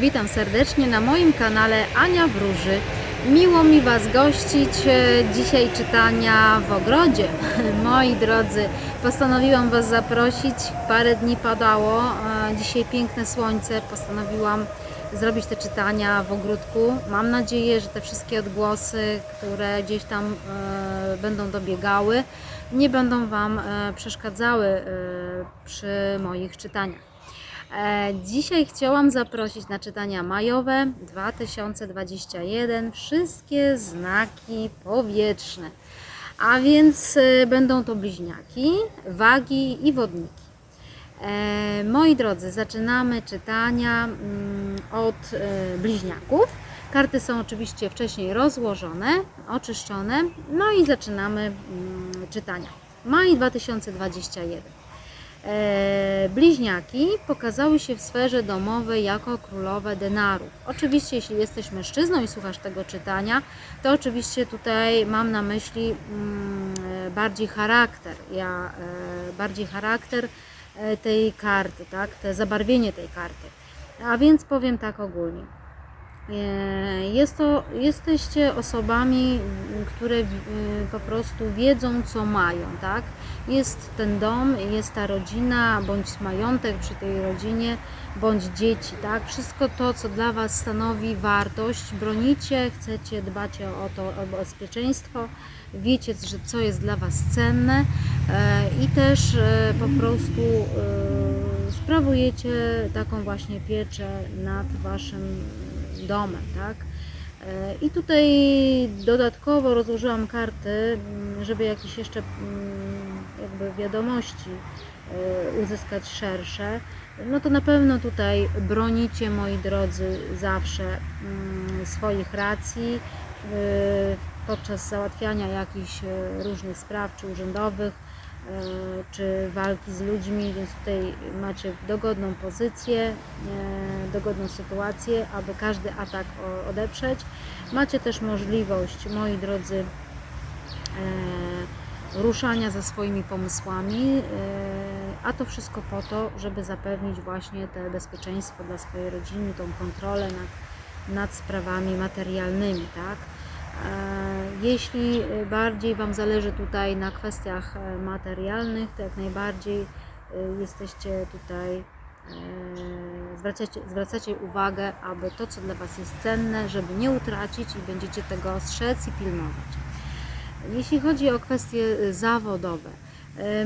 Witam serdecznie na moim kanale Ania Wróży. Miło mi Was gościć. e, Dzisiaj czytania w ogrodzie. Moi drodzy, postanowiłam Was zaprosić. Parę dni padało, dzisiaj piękne słońce. Postanowiłam zrobić te czytania w ogródku. Mam nadzieję, że te wszystkie odgłosy, które gdzieś tam e, będą dobiegały, nie będą Wam e, przeszkadzały przy moich czytaniach. E, Dzisiaj chciałam zaprosić na czytania majowe 2021 wszystkie znaki powietrzne. A więc e, będą to bliźniaki, wagi i wodniki. E, moi drodzy, zaczynamy czytania mm, od bliźniaków. Karty są oczywiście wcześniej rozłożone, oczyszczone. No i zaczynamy mm, czytania. Maj 2021. E, bliźniaki pokazały się w sferze domowej jako królowe denarów. Oczywiście, jeśli jesteś mężczyzną i słuchasz tego czytania, to oczywiście tutaj mam na myśli mm, e, bardziej charakter. Ja e, bardziej charakter tej karty, tak? Te zabarwienie tej karty. A więc powiem tak ogólnie. Jest to, jesteście osobami, które y, po prostu wiedzą, co mają, tak? Jest ten dom, jest ta rodzina, bądź majątek przy tej rodzinie, bądź dzieci, tak? Wszystko to, co dla Was stanowi wartość, bronicie, chcecie, dbacie o to, o bezpieczeństwo, wiecie, że co jest dla Was cenne e, i też e, po prostu e, sprawujecie taką właśnie pieczę nad Waszym domem, tak? E, I tutaj dodatkowo rozłożyłam karty, m, żeby jakieś jeszcze mm, jakby wiadomości e, uzyskać szersze. No to na pewno tutaj bronicie, moi drodzy, zawsze mm, swoich racji e, podczas załatwiania jakichś różnych spraw czy urzędowych, czy walki z ludźmi, więc tutaj macie dogodną pozycję, e, dogodną sytuację, aby każdy atak odeprzeć. Macie też możliwość, moi drodzy, e, ruszania za swoimi pomysłami, e, a to wszystko po to, żeby zapewnić właśnie te bezpieczeństwo dla swojej rodziny, tą kontrolę nad, nad sprawami materialnymi, tak? Jeśli e, bardziej Wam zależy tutaj na kwestiach e, materialnych, to jak najbardziej e, jesteście tutaj, e, zwracacie, zwracacie uwagę, aby to, co dla Was jest cenne, żeby nie utracić i będziecie tego strzec i pilnować. Jeśli chodzi o kwestie y, zawodowe,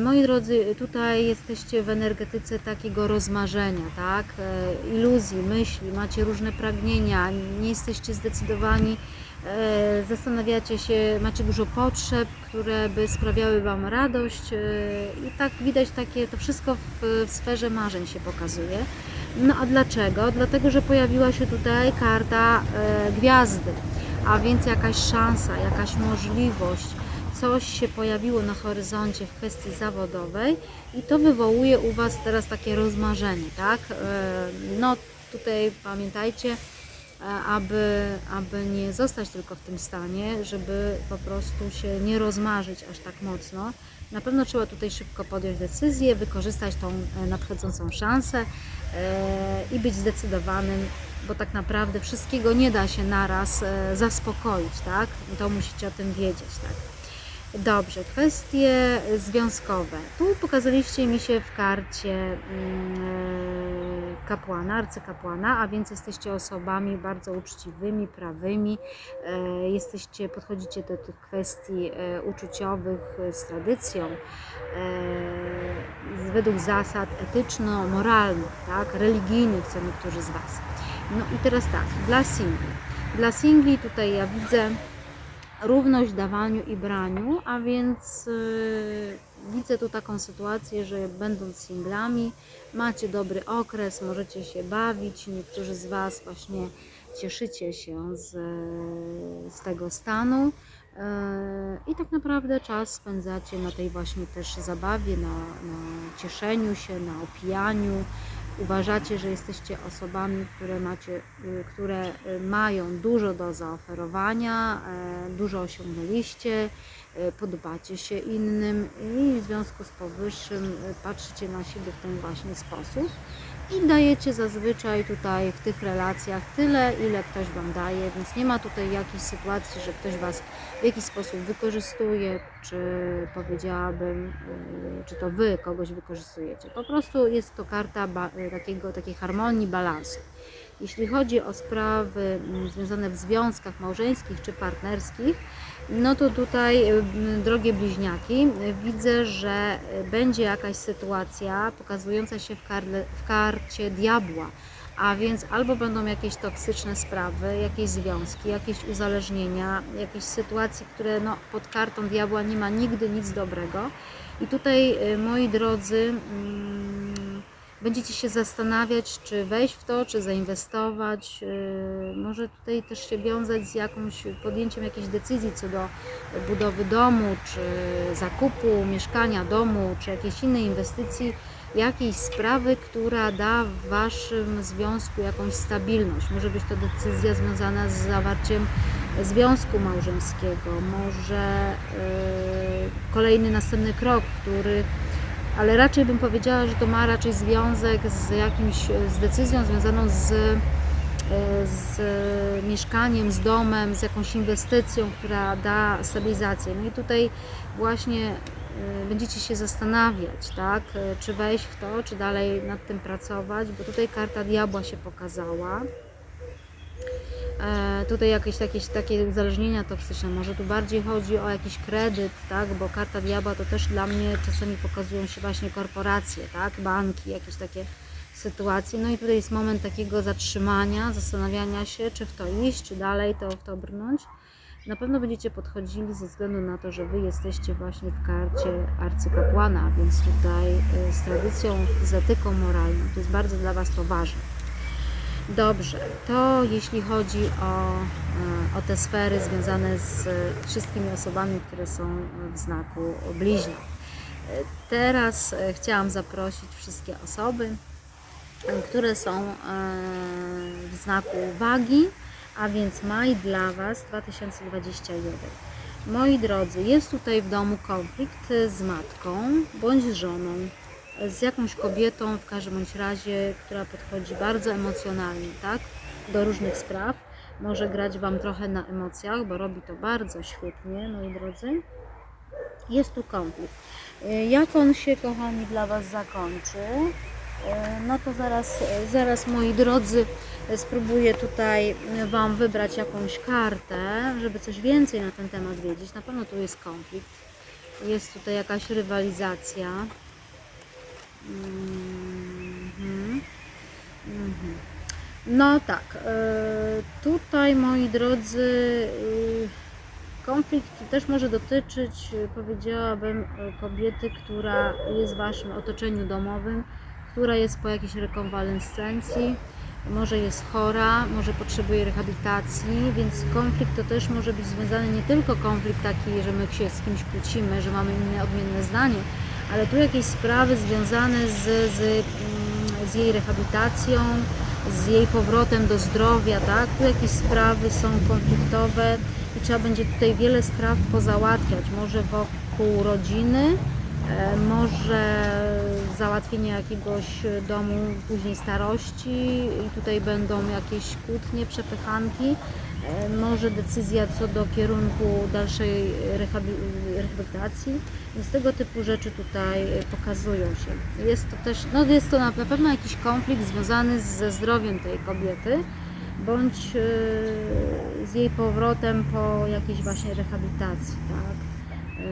moi drodzy, tutaj jesteście w energetyce takiego rozmarzenia, tak? E, Iluzji, myśli, macie różne pragnienia, nie jesteście zdecydowani, e, zastanawiacie się, macie dużo potrzeb, które by sprawiały Wam radość e, i tak widać takie, to wszystko w, w sferze marzeń się pokazuje. No a dlaczego? Dlatego, że pojawiła się tutaj karta e, gwiazdy a więc jakaś szansa, jakaś możliwość, coś się pojawiło na horyzoncie w kwestii zawodowej i to wywołuje u Was teraz takie rozmarzenie, tak? E, No tutaj pamiętajcie, e, aby, aby nie zostać tylko w tym stanie, żeby po prostu się nie rozmarzyć aż tak mocno. Na pewno trzeba tutaj szybko podjąć decyzję, wykorzystać tą e, nadchodzącą szansę i być zdecydowanym, bo tak naprawdę wszystkiego nie da się naraz zaspokoić, tak? To musicie o tym wiedzieć, tak? Dobrze, kwestie związkowe. Tu pokazaliście mi się w karcie mm, e, kapłana, arcykapłana, a więc jesteście osobami bardzo uczciwymi, prawymi, e, jesteście, podchodzicie do tych kwestii e, uczuciowych z tradycją, według zasad etyczno-moralnych, tak, religijnych, co niektórzy z Was. No i teraz tak, dla singli. Dla singli tutaj ja widzę równość dawaniu i braniu, a więc yy, widzę tu taką sytuację, że będąc singlami, macie dobry okres, możecie się bawić. Niektórzy z Was właśnie cieszycie się z, z tego stanu. Yy, I tak naprawdę czas spędzacie na tej właśnie też zabawie, na, na cieszeniu się, na opijaniu. Uważacie, że jesteście osobami, które, macie, y, które y, mają dużo do zaoferowania, e, dużo osiągnęliście, e, podobacie się innym i w związku z powyższym e, patrzycie na siebie w ten właśnie sposób i dajecie zazwyczaj tutaj w tych relacjach tyle, ile ktoś Wam daje, więc nie ma tutaj jakiejś sytuacji, że ktoś Was w jakiś sposób wykorzystuje, czy powiedziałabym, y, czy to Wy kogoś wykorzystujecie. Po prostu jest to karta y, takiego, takiej harmonii, balansu. Jeśli chodzi o sprawy mm, związane w związkach małżeńskich czy partnerskich, no to tutaj, y, drogie bliźniaki, widzę, że będzie jakaś sytuacja pokazująca się w, w karcie diabła. A więc albo będą jakieś toksyczne sprawy, jakieś związki, jakieś uzależnienia, jakieś sytuacje, które no, pod kartą diabła nie ma nigdy nic dobrego. I tutaj, y, moi drodzy, mm, będziecie się zastanawiać, czy wejść w to, czy zainwestować. Yy, Może tutaj też się wiązać z jakąś podjęciem jakiejś decyzji co do budowy domu, czy zakupu mieszkania, domu, czy jakiejś innej inwestycji, jakiejś sprawy, która da w waszym związku jakąś stabilność. Może być to decyzja związana z zawarciem związku małżeńskiego, może yy, kolejny następny krok, który ale raczej bym powiedziała, że to ma raczej związek z jakimś, z decyzją związaną z, e, z mieszkaniem, z domem, z jakąś inwestycją, która da stabilizację. No i tutaj właśnie e, będziecie się zastanawiać, tak, e, czy wejść w to, czy dalej nad tym pracować, bo tutaj karta diabła się pokazała. E, tutaj jakieś takie, takie uzależnienia toksyczne, może tu bardziej chodzi o jakiś kredyt, tak, bo karta diabła to też dla mnie czasami pokazują się właśnie korporacje, tak, banki, jakieś takie sytuacje, no i tutaj jest moment takiego zatrzymania, zastanawiania się, czy w to iść, czy dalej to w to brnąć. Na pewno będziecie podchodzili ze względu na to, że Wy jesteście właśnie w karcie arcykapłana, więc tutaj e, z tradycją, z etyką moralną, to jest bardzo dla Was to ważne. Dobrze, to jeśli chodzi o, e, o te sfery związane z wszystkimi osobami, które są w znaku bliźnia. E, Teraz e, chciałam zaprosić wszystkie osoby, e, które są e, w znaku wagi, a więc maj dla Was 2021. Moi drodzy, jest tutaj w domu konflikt z matką bądź żoną, z jakąś kobietą, w każdym bądź razie, która podchodzi bardzo emocjonalnie, tak, do różnych spraw. Może grać Wam trochę na emocjach, bo robi to bardzo świetnie, moi drodzy. Jest tu konflikt. Y, Jak on się, kochani, dla Was zakończy? Y, No to zaraz, zaraz moi drodzy, spróbuję tutaj Wam wybrać jakąś kartę, żeby coś więcej na ten temat wiedzieć. Na pewno tu jest konflikt. Jest tutaj jakaś rywalizacja. Mhm. No tak, e, tutaj moi drodzy, e, konflikt też może dotyczyć, e, powiedziałabym, kobiety, która jest w Waszym otoczeniu domowym, która jest po jakiejś rekonwalescencji, może jest chora, może potrzebuje rehabilitacji, więc konflikt to też może być związany nie tylko konflikt taki, że my się z kimś kłócimy, że mamy inne, odmienne zdanie, ale tu jakieś sprawy związane z, z, mm, z jej rehabilitacją, z jej powrotem do zdrowia, tak? Tu jakieś sprawy są konfliktowe i trzeba będzie tutaj wiele spraw pozałatwiać, może wokół rodziny, e, może załatwienie jakiegoś domu później starości i tutaj będą jakieś kłótnie, przepychanki, może decyzja co do kierunku dalszej rehabi- rehabilitacji, więc tego typu rzeczy tutaj e, pokazują się. Jest to też, no jest to na pewno jakiś konflikt związany ze zdrowiem tej kobiety, bądź e, z jej powrotem po jakiejś właśnie rehabilitacji, tak. E,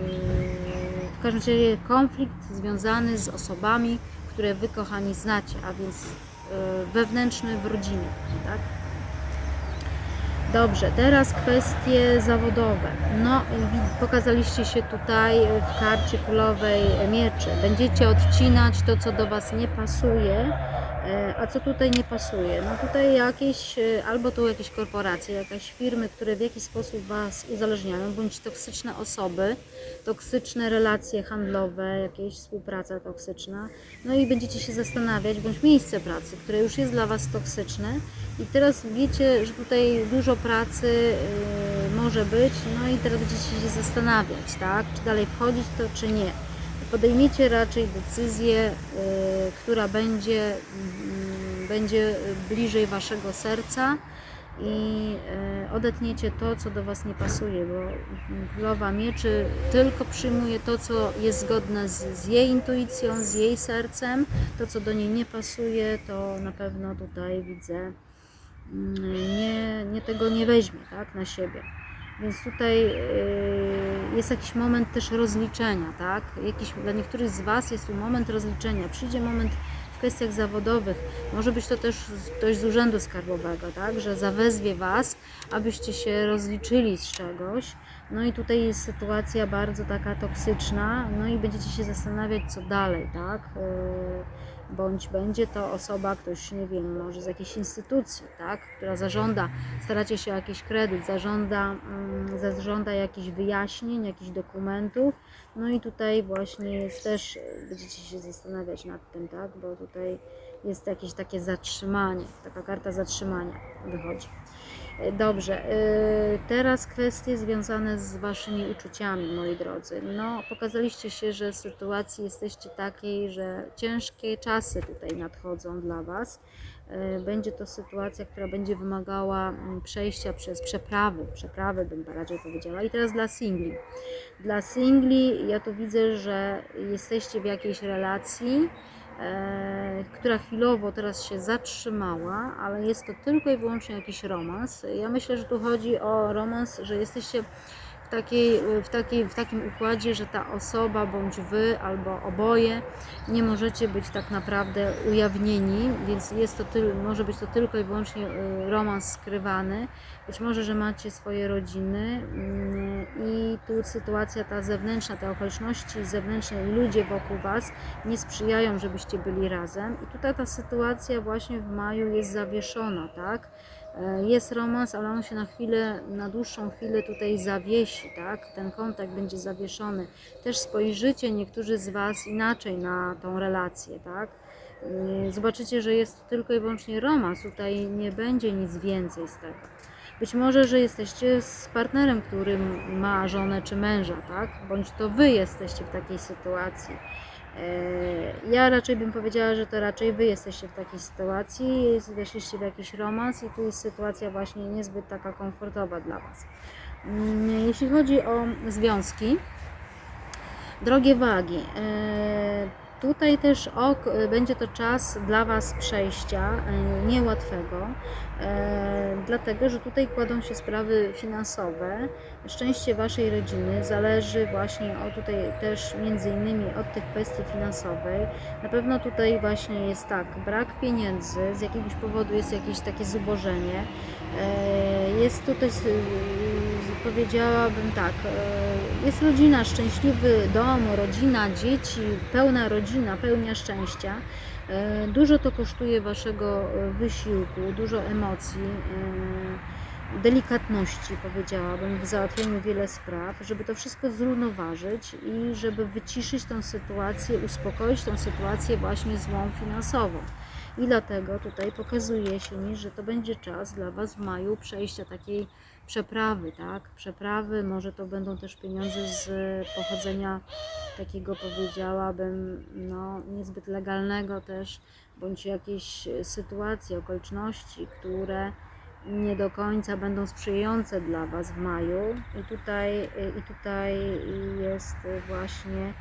W każdym razie konflikt związany z osobami, które wy kochani znacie, a więc e, wewnętrzny w rodzinie, tak. Dobrze, teraz kwestie zawodowe. No, pokazaliście się tutaj w karcie królowej mieczy. Będziecie odcinać to, co do Was nie pasuje. E, A co tutaj nie pasuje? No tutaj jakieś, e, albo tu jakieś korporacje, jakieś firmy, które w jakiś sposób Was uzależniają, bądź toksyczne osoby, toksyczne relacje handlowe, jakieś współpraca toksyczna. No i będziecie się zastanawiać, bądź miejsce pracy, które już jest dla Was toksyczne i teraz wiecie, że tutaj dużo pracy y, może być, no i teraz będziecie się zastanawiać, tak, czy dalej wchodzić to, czy nie. Podejmiecie raczej decyzję, y, która będzie, mm, będzie bliżej waszego serca i y, odetniecie to, co do was nie pasuje, bo królowa mieczy tylko przyjmuje to, co jest zgodne z, z jej intuicją, z jej sercem, to, co do niej nie pasuje, to na pewno tutaj widzę nie, nie tego nie weźmie tak, na siebie. Więc tutaj yy, jest jakiś moment też rozliczenia, tak? Jakiś, dla niektórych z Was jest tu moment rozliczenia. Przyjdzie moment w kwestiach zawodowych, może być to też ktoś z urzędu skarbowego, tak? Że zawezwie Was, abyście się rozliczyli z czegoś. No i tutaj jest sytuacja bardzo taka toksyczna, no i będziecie się zastanawiać, co dalej, tak? Bądź będzie to osoba, ktoś, nie wiem, może z jakiejś instytucji, tak, która zażąda, staracie się o jakiś kredyt, zażąda, mm, zażąda jakichś wyjaśnień, jakichś dokumentów, no i tutaj właśnie jest też, będziecie się zastanawiać nad tym, tak, bo tutaj jest jakieś takie zatrzymanie, taka karta zatrzymania wychodzi. Dobrze, e, teraz kwestie związane z Waszymi uczuciami, moi drodzy. No, pokazaliście się, że w sytuacji jesteście takiej, że ciężkie czasy tutaj nadchodzą dla Was. E, Będzie to sytuacja, która będzie wymagała mm, przejścia przez przeprawy, przeprawy bym raczej powiedziała. I teraz dla singli. Dla singli ja tu widzę, że jesteście w jakiejś relacji, która chwilowo teraz się zatrzymała, ale jest to tylko i wyłącznie jakiś romans. Ja myślę, że tu chodzi o romans, że jesteście w, takiej, w, takiej, w takim układzie, że ta osoba bądź wy albo oboje nie możecie być tak naprawdę ujawnieni, więc jest to tyl, może być to tylko i wyłącznie y, romans skrywany. Być może, że macie swoje rodziny mm, i tu sytuacja ta zewnętrzna, te okoliczności zewnętrzne i ludzie wokół Was nie sprzyjają, żebyście byli razem. I tutaj ta sytuacja właśnie w maju jest zawieszona, tak? E, Jest romans, ale on się na chwilę, na dłuższą chwilę tutaj zawiesi, tak? Ten kontakt będzie zawieszony. Też spojrzycie niektórzy z Was inaczej na tą relację, tak? Yy, Zobaczycie, że jest tylko i wyłącznie romans, tutaj nie będzie nic więcej z tego. Być może, że jesteście z partnerem, który ma żonę czy męża, tak? Bądź to Wy jesteście w takiej sytuacji. E, Ja raczej bym powiedziała, że to raczej Wy jesteście w takiej sytuacji, weszliście w jakiś romans i tu jest sytuacja właśnie niezbyt taka komfortowa dla Was. Mm, Jeśli chodzi o związki, drogie wagi, e, tutaj też ok, będzie to czas dla Was przejścia e, niełatwego, dlatego że tutaj kładą się sprawy finansowe. Szczęście Waszej rodziny zależy właśnie o tutaj też między innymi od tych kwestii finansowej. Na pewno tutaj właśnie jest tak, brak pieniędzy, z jakiegoś powodu jest jakieś takie zubożenie. E, Jest tutaj, s- powiedziałabym tak, e, jest rodzina, szczęśliwy dom, rodzina, dzieci, pełna rodzina, pełnia szczęścia. E, Dużo to kosztuje Waszego e, wysiłku, dużo emocji, e, delikatności, powiedziałabym, w załatwieniu wiele spraw, żeby to wszystko zrównoważyć i żeby wyciszyć tą sytuację, uspokoić tą sytuację właśnie złą finansową. I dlatego tutaj pokazuje się mi, że to będzie czas dla Was w maju przejścia takiej przeprawy, tak? Przeprawy, może to będą też pieniądze z pochodzenia takiego powiedziałabym, no niezbyt legalnego też, bądź jakieś sytuacje, okoliczności, które nie do końca będą sprzyjające dla Was w maju. I tutaj, i tutaj jest właśnie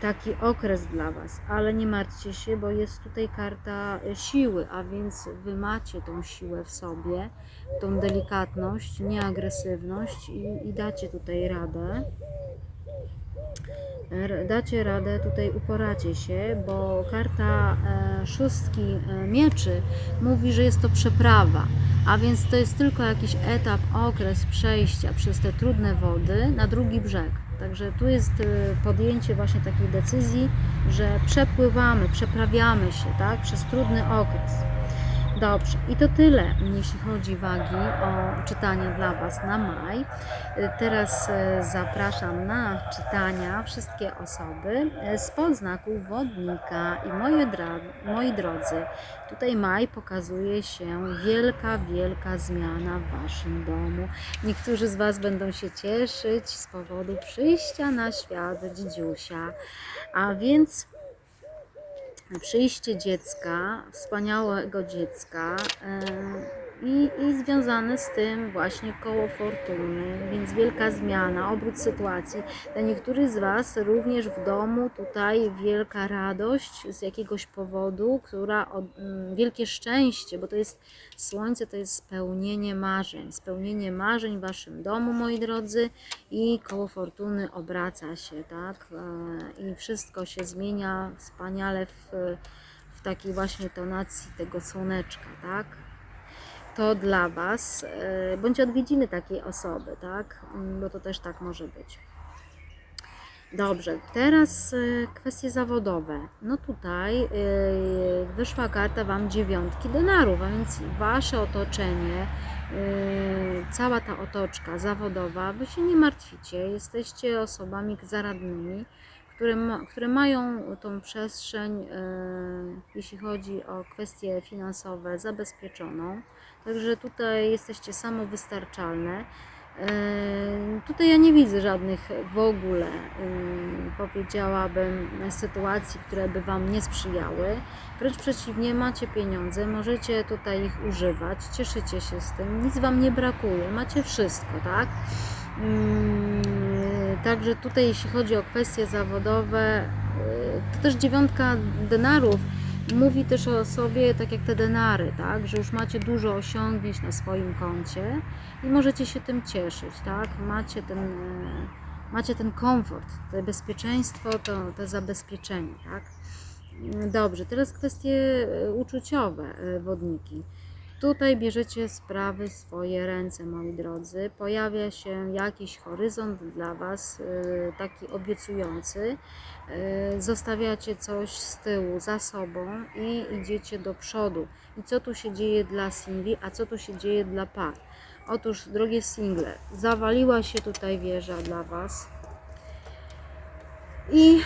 taki okres dla Was, ale nie martwcie się, bo jest tutaj karta siły, a więc Wy macie tą siłę w sobie, tą delikatność, nieagresywność i, i dacie tutaj radę. Dacie radę, tutaj uporacie się, bo karta e, szóstki e, mieczy mówi, że jest to przeprawa, a więc to jest tylko jakiś etap, okres przejścia przez te trudne wody na drugi brzeg. Także tu jest e, podjęcie właśnie takiej decyzji, że przepływamy, przeprawiamy się tak, przez trudny okres. Dobrze, i to tyle, jeśli chodzi wagi o czytanie dla Was na maj. Teraz e, zapraszam na czytania wszystkie osoby e, spod znaku wodnika. I moje moi drodzy, tutaj maj pokazuje się wielka, wielka zmiana w Waszym domu. Niektórzy z Was będą się cieszyć z powodu przyjścia na świat dzidziusia, a więc przyjście dziecka, wspaniałego dziecka i, i związane z tym właśnie koło fortuny, więc wielka zmiana, obrót sytuacji. Dla niektórych z Was również w domu tutaj wielka radość z jakiegoś powodu, która od, mm, wielkie szczęście, bo to jest słońce, to jest spełnienie marzeń, spełnienie marzeń w Waszym domu, moi drodzy i koło fortuny obraca się, tak? E, I wszystko się zmienia wspaniale w, w takiej właśnie tonacji tego słoneczka, tak? To dla Was, e, bądź odwiedziny takiej osoby, tak? Mm, Bo to też tak może być. Dobrze, teraz e, kwestie zawodowe. No tutaj e, wyszła karta Wam dziewiątki denarów, a więc Wasze otoczenie, cała ta otoczka zawodowa, Wy się nie martwicie, jesteście osobami zaradnymi, które, ma, które mają tą przestrzeń, jeśli chodzi o kwestie finansowe, zabezpieczoną. Także tutaj jesteście samowystarczalne. E, Tutaj ja nie widzę żadnych w ogóle, ym, powiedziałabym, sytuacji, które by Wam nie sprzyjały. Wręcz przeciwnie, macie pieniądze, możecie tutaj ich używać, cieszycie się z tym, nic Wam nie brakuje, macie wszystko, tak? Ym, Także tutaj, jeśli chodzi o kwestie zawodowe, to też dziewiątka denarów mówi też o sobie tak jak te denary, tak? Że już macie dużo osiągnięć na swoim koncie i możecie się tym cieszyć, tak? Macie ten, e, macie ten komfort, to bezpieczeństwo, to, to zabezpieczenie, tak? Dobrze, teraz kwestie e, uczuciowe, e, wodniki. Tutaj bierzecie sprawy w swoje ręce, moi drodzy. Pojawia się jakiś horyzont dla Was, e, taki obiecujący. E, Zostawiacie coś z tyłu, za sobą i idziecie do przodu. I co tu się dzieje dla singli, a co tu się dzieje dla par? Otóż, drogie single, zawaliła się tutaj wieża dla Was i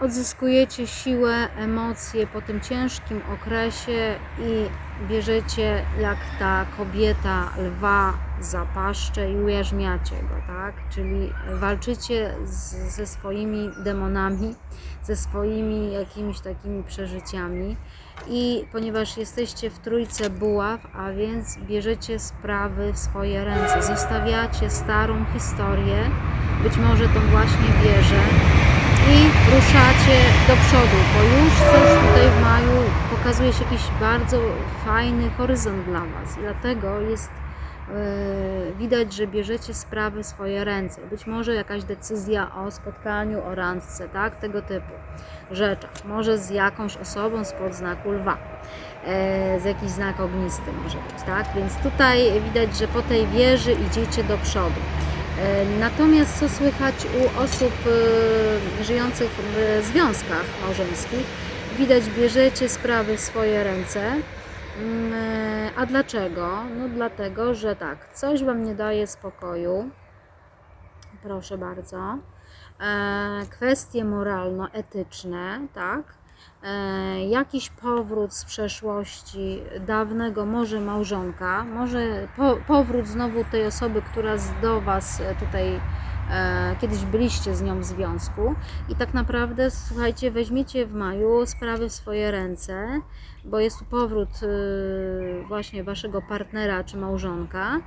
odzyskujecie siłę, emocje po tym ciężkim okresie i bierzecie jak ta kobieta lwa za paszczę i ujarzmiacie go, tak? Czyli walczycie z, ze swoimi demonami, ze swoimi jakimiś takimi przeżyciami i ponieważ jesteście w trójce buław, a więc bierzecie sprawy w swoje ręce, zostawiacie starą historię, być może tą właśnie wieżę i ruszacie do przodu, bo już coś tutaj w maju pokazuje się jakiś bardzo fajny horyzont dla Was. Dlatego jest e, widać, że bierzecie sprawy w swoje ręce. Być może jakaś decyzja o spotkaniu, o randce, tak? Tego typu rzeczach. Może z jakąś osobą spod znaku lwa. E, z jakiś znak ognisty może być, tak? Więc tutaj widać, że po tej wieży idziecie do przodu. E, Natomiast co słychać u osób e, żyjących w związkach małżeńskich? Widać, bierzecie sprawy w swoje ręce. Mm, e, A dlaczego? No dlatego, że tak, coś Wam nie daje spokoju. Proszę bardzo. Kwestie moralno-etyczne, tak? E, Jakiś powrót z przeszłości dawnego, może małżonka, może po, powrót znowu tej osoby, która do Was e, tutaj e, kiedyś byliście z nią w związku. I tak naprawdę, słuchajcie, weźmiecie w maju sprawy w swoje ręce, bo jest tu powrót y, właśnie Waszego partnera czy małżonka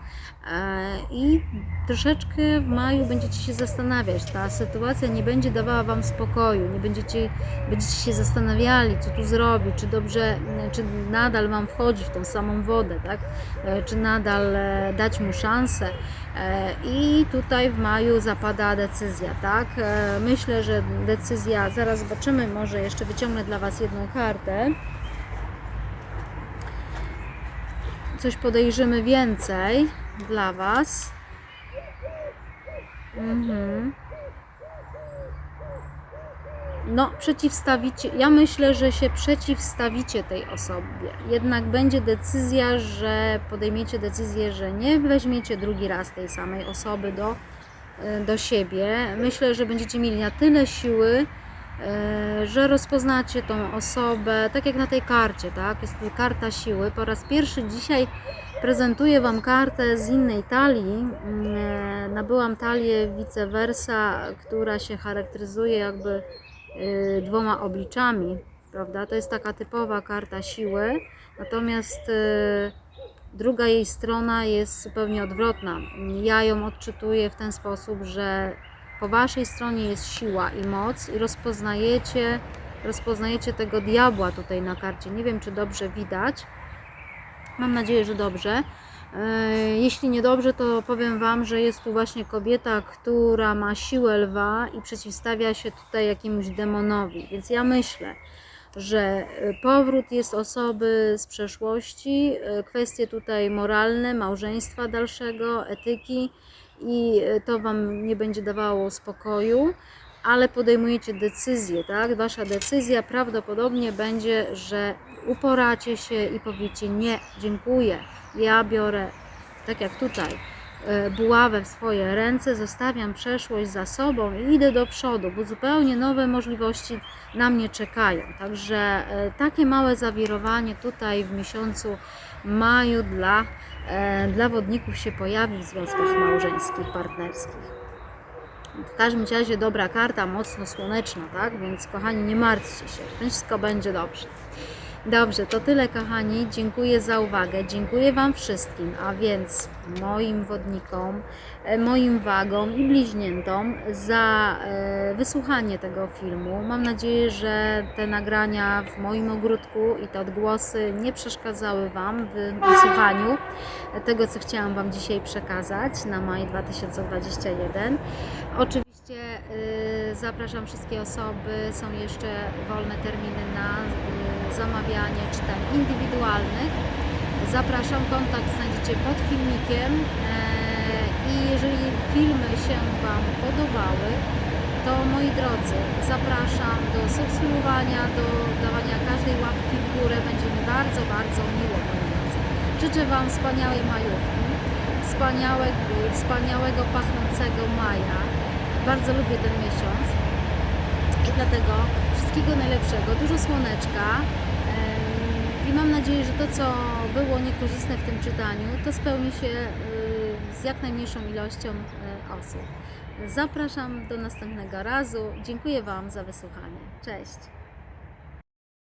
e, i troszeczkę w maju będziecie się zastanawiać. Ta sytuacja nie będzie dawała Wam spokoju, nie będziecie, będziecie się zastanawiali, co tu zrobić, czy dobrze, czy nadal mam wchodzić w tą samą wodę, tak? E, czy nadal e, dać mu szansę. I tutaj w maju zapada decyzja, tak? Myślę, że decyzja, zaraz zobaczymy, może jeszcze wyciągnę dla Was jedną kartę. Coś podejrzymy więcej dla Was. Mhm. no, przeciwstawicie, ja myślę, że się przeciwstawicie tej osobie. Jednak będzie decyzja, że podejmiecie decyzję, że nie weźmiecie drugi raz tej samej osoby do, e, do siebie. Myślę, że będziecie mieli na tyle siły, że rozpoznacie tą osobę, tak jak na tej karcie, tak? Jest to karta siły. Po raz pierwszy dzisiaj prezentuję Wam kartę z innej talii. Mm, e, Nabyłam talię vice versa, która się charakteryzuje jakby y, dwoma obliczami, prawda? To jest taka typowa karta siły, natomiast druga jej strona jest zupełnie odwrotna. Ja ją odczytuję w ten sposób, że po waszej stronie jest siła i moc i rozpoznajecie, rozpoznajecie tego diabła tutaj na karcie. Nie wiem, czy dobrze widać. Mam nadzieję, że dobrze. E, Jeśli niedobrze, to powiem Wam, że jest tu właśnie kobieta, która ma siłę lwa i przeciwstawia się tutaj jakiemuś demonowi. Więc ja myślę, że e, powrót jest osoby z przeszłości, e, kwestie tutaj moralne, małżeństwa dalszego, etyki i e, to Wam nie będzie dawało spokoju, ale podejmujecie decyzję, tak? Wasza decyzja prawdopodobnie będzie, że uporacie się i powiecie nie, dziękuję, ja biorę, tak jak tutaj, e, buławę w swoje ręce, zostawiam przeszłość za sobą i idę do przodu, bo zupełnie nowe możliwości na mnie czekają. Także e, takie małe zawirowanie tutaj w miesiącu maju dla, dla wodników się pojawi w związkach małżeńskich, partnerskich. W każdym razie dobra karta, mocno słoneczna, tak? Więc kochani, nie martwcie się, wszystko będzie dobrze. Dobrze, to tyle kochani. Dziękuję za uwagę. Dziękuję Wam wszystkim, a więc moim wodnikom, e, moim wagom i bliźniętom za e, wysłuchanie tego filmu. Mam nadzieję, że te nagrania w moim ogródku i te odgłosy nie przeszkadzały Wam w wysłuchaniu tego, co chciałam Wam dzisiaj przekazać na maj 2021. Oczywiście y, zapraszam wszystkie osoby, są jeszcze wolne terminy na zamawianie czytań indywidualnych. Zapraszam, kontakt znajdziecie pod filmikiem e, i jeżeli filmy się Wam podobały, to moi drodzy, zapraszam do subskrybowania, do dawania każdej łapki w górę, będzie mi bardzo, bardzo miło, moi drodzy. Życzę Wam wspaniałej majówki, wspaniałego, wspaniałego pachnącego maja. Bardzo lubię ten miesiąc i dlatego wszystkiego najlepszego, dużo słoneczka mam nadzieję, że to, co było niekorzystne w tym czytaniu, to spełni się y, z jak najmniejszą ilością y, osób. Zapraszam do następnego razu. Dziękuję Wam za wysłuchanie. Cześć!